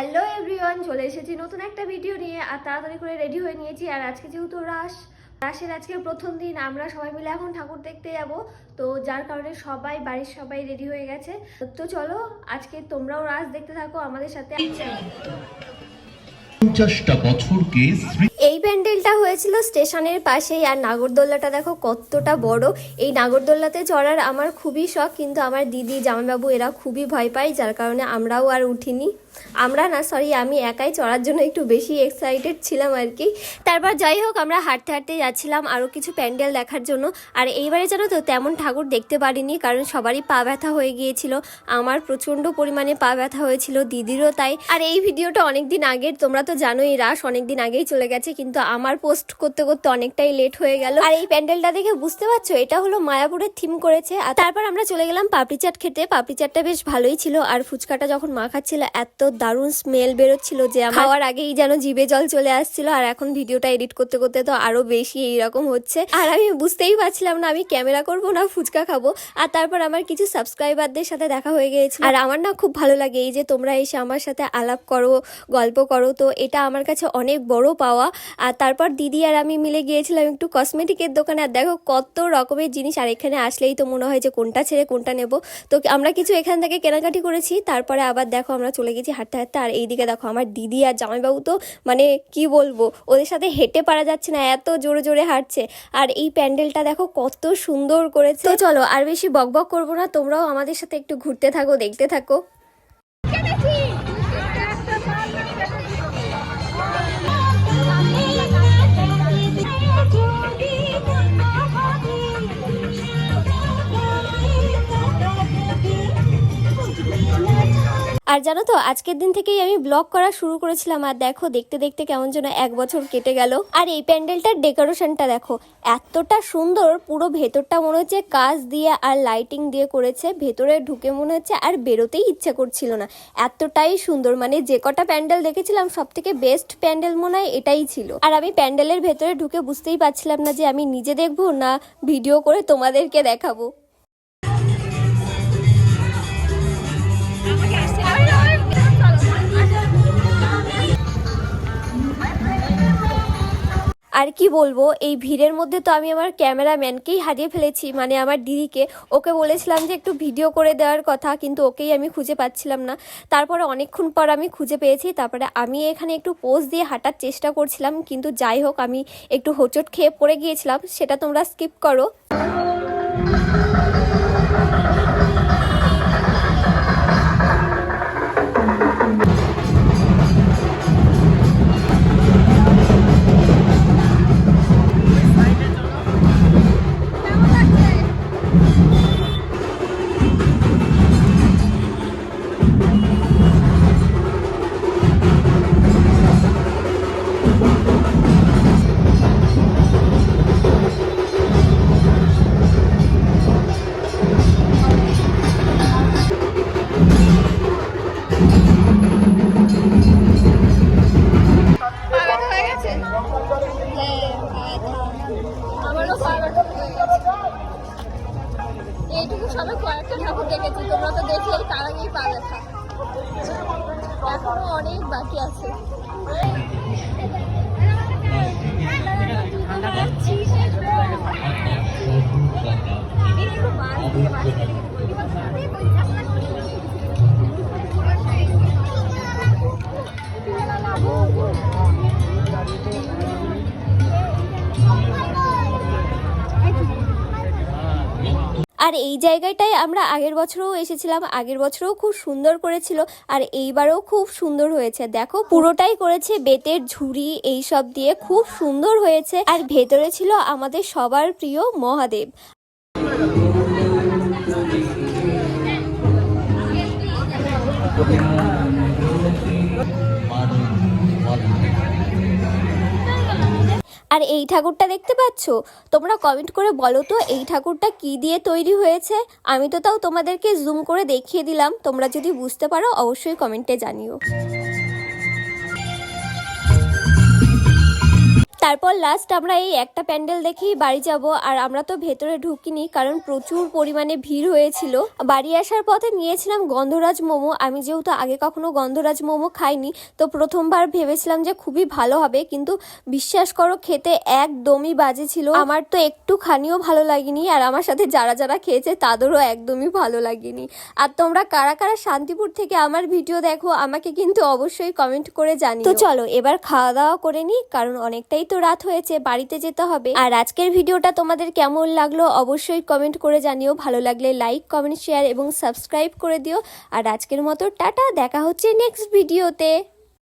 Hello everyone চলে এসেছি নতুন একটা ভিডিও নিয়ে আর তাড়াতাড়ি করে রেডি হয়ে নিয়েছি। আর আজকে যেহেতু রাস রাসের আজকে প্রথম দিন, আমরা সবাই মিলে এখন ঠাকুর দেখতে যাব। তো যার কারণে সবাই, বাড়ির সবাই রেডি হয়ে গেছে। তো চলো, আজকে তোমরাও রাস দেখতে থাকো আমাদের সাথে। এই প্যান্ডেলটা হয়েছিল স্টেশনের পাশেই। আর নাগরদোল্লাটা দেখো কতটা বড়। এই নাগরদোল্লাতে চড়ার আমার খুবই শখ, কিন্তু আমার দিদি, জামাইবাবু এরা খুবই ভয় পায়, যার কারণে আমরাও আর উঠিনি। আমরা না সরি আমি একাই চড়ার জন্য একটু বেশি এক্সাইটেড ছিলাম আর কি। তারপর যাই হোক, আমরা হাঁটতে হাঁটতে যাচ্ছিলাম আরও কিছু প্যান্ডেল দেখার জন্য। আর এইবারে জানো তো, তেমন ঠাকুর দেখতে পারিনি, কারণ সবারই পা ব্যথা হয়ে গিয়েছিল। আমার প্রচণ্ড পরিমাণে পা ব্যথা হয়েছিল, দিদিরও তাই। আর এই ভিডিওটা অনেক দিন আগের, তোমরা তো জানোই রাস অনেক দিন আগেই চলে গেছে কিন্তু আমার পোস্ট করতে করতে অনেকটাই লেট হয়ে গেল। আর এই প্যান্ডেলটা দেখে বুঝতে পারছ এটা হলো মায়াপুরের থিম করেছে। আর তারপর আমরা চলে গেলাম পাপড়ি চাট খেতে। পাপড়ি চাটটা বেশ ভালোই ছিল আর ফুচকাটা যখন মাখাচ্ছিল এত দারুণ স্মেল বেরোচ্ছিল যে আমার খাওয়ার আগেই যেন জিভে জল চলে আসছিল আর এখন ভিডিওটা এডিট করতে করতে তো আরও বেশি এইরকম হচ্ছে। আর আমি বুঝতেই পারছিলাম না আমি ক্যামেরা করব না ফুচকা খাব। আর তারপর আমার কিছু সাবস্ক্রাইবারদের সাথে দেখা হয়ে গিয়েছিল। আর আমার না খুব ভালো লাগে এই যে তোমরা এসে আমার সাথে আলাপ করো গল্প করো তো এটা আমার কাছে অনেক বড় পাওয়া। আর তারপর দিদি আর আমি মিলে গিয়েছিলাম একটু কসমেটিকের দোকানে। আর দেখো কত রকমের জিনিস আর এখানে আসলেই তো মনে হয় যে কোনটা ছেড়ে কোনটা নেব। তো আমরা কিছু এখান থেকে কেনাকাটি করেছি, তারপরে আবার দেখো আমরা চলে গেছি হাঁটতে হাঁটতে। আর এইদিকে দেখো আমার দিদি আর জামাইবাবু তো মানে কি বলব, ওদের সাথে হেঁটে পারা যাচ্ছে না, এত জোরে জোরে হাঁটছে। আর এই প্যান্ডেলটা দেখো কত সুন্দর করেছে। তো চলো আর বেশি বকবক করব না, তোমরাও আমাদের সাথে একটু ঘুরতে থাকো, দেখতে থাকো। আর জানো তো, আজকের দিন থেকেই আমি ব্লগ করা শুরু করেছিলাম, আর দেখো, দেখতে দেখতে কেমন যেন এক বছর কেটে গেল। আর এই প্যান্ডেলটার ডেকোরেশনটা দেখো, এতটা সুন্দর, পুরো ভেতরটা মনে হচ্ছে কাজ দিয়ে আর লাইটিং দিয়ে করেছে, ভেতরে ঢুকে মনে হচ্ছে আর বেরোতেই ইচ্ছা করছিল না। এতটাই সুন্দর মানে যে কটা প্যান্ডেল দেখেছিলাম সব থেকে বেস্ট প্যান্ডেল মনে হয় এটাই ছিল। আর আমি প্যান্ডেলের ভেতরে ঢুকে বুঝতেই পারছিলাম না যে আমি নিজে দেখব না ভিডিও করে তোমাদেরকে দেখাবো। আর কি বলব, এই ভিড়ের মধ্যে তো আমি আমার ক্যামেরাম্যানকেই হারিয়ে ফেলেছি। মানে আমার দিদিকে। ওকে বলেছিলাম যে একটু ভিডিও করে দেওয়ার কথা, কিন্তু ওকেই আমি খুঁজে পাচ্ছিলাম না। তারপরে অনেকক্ষণ পর আমি খুঁজে পেয়েছি। তারপরে আমি এখানে একটু পোজ দিয়ে হাঁটার চেষ্টা করছিলাম, কিন্তু যাই হোক, আমি একটু হোঁচট খেয়ে পড়ে গিয়েছিলাম। সেটা তোমরা স্কিপ করো। সবে কয়েকটা ঠাকুর দেখেছি, তোমরা তো দেখলেই তার আগেই পা ব্যথা এখনও অনেক বাকি আছে। আর এই জায়গাটায় আমরা আগের বছরও এসেছিলাম, আগের বছরও খুব সুন্দর করেছিল আর এইবারও খুব সুন্দর হয়েছে। দেখো, পুরোটাই করেছে বেতের ঝুড়ি এই সব দিয়ে খুব সুন্দর হয়েছে আর ভেতরে ছিল আমাদের সবার প্রিয় মহাদেব। আর এই ঠাকুরটা দেখতে পাচ্ছ? তোমরা কমেন্ট করে বলো তো, এই ঠাকুরটা কি দিয়ে তৈরি হয়েছে? আমি তো তাও তোমাদেরকে জুম করে দেখিয়ে দিলাম। তোমরা যদি বুঝতে পারো, অবশ্যই কমেন্টে জানিও। তারপর লাস্ট আমরা এই একটা প্যান্ডেল দেখেই বাড়ি যাব, আর আমরা তো ভেতরে ঢুকিনি কারণ প্রচুর পরিমাণে ভিড় হয়েছিল। বাড়ি আসার পথে নিয়েছিলাম গন্ধরাজ মোমো, আমি যেহেতু আগে কখনো গন্ধরাজ মোমো খাইনি, তো প্রথমবার ভেবেছিলাম যে খুবই ভালো হবে, কিন্তু বিশ্বাস করো খেতে একদমই বাজে ছিল। আমার তো একটুখানিও ভালো লাগেনি, আর আমার সাথে যারা যারা খেয়েছে তাদেরও একদমই ভালো লাগেনি। আর তোমরা কারা কারা শান্তিপুর থেকে আমার ভিডিও দেখো, আমাকে কিন্তু অবশ্যই কমেন্ট করে জানি তো চলো, এবার খাওয়া দাওয়া করে নিই, কারণ অনেকটাই তো রাত হয়েছে, বাড়িতে যেতে হবে। আর আজকের ভিডিওটা তোমাদের কেমন লাগল অবশ্যই কমেন্ট করে জানিও। ভালো লাগলে লাইক কমেন্ট শেয়ার এবং সাবস্ক্রাইব করে দিও। আর আজকের মতো টাটা, দেখা হচ্ছে নেক্সট ভিডিওতে